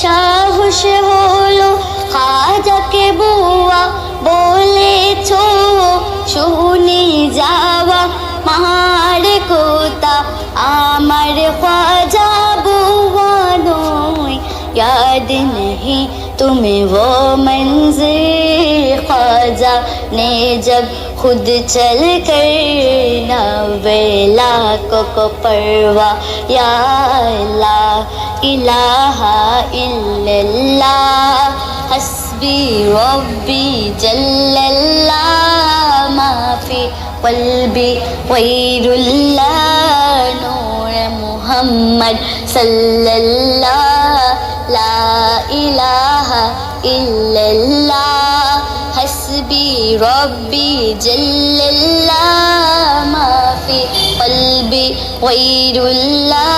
সাহস হলো খাজাকে বুয়া বলেছ শুনে যাওয়া মার কোতা আমার খাজা বুয়ানো याद नहीं तुम्हें वो मंजिल ख्वाजा ने जब खुद चल कर नवेला को, को परवा या अल्लाह ইলাহা ইল্লাল্লাহ, হাসবি রব্বি জাল্লাল্লাহ, মাফি কলবি ওয়াইরুল্লাহ, নূর মুহাম্মদ সাল্লাল্লাহ, লা ইলাহা ইল্লাল্লাহ, হাসবি রব্বি জাল্লাল্লাহ, মাফি কলবি ওয়াইরুল্লাহ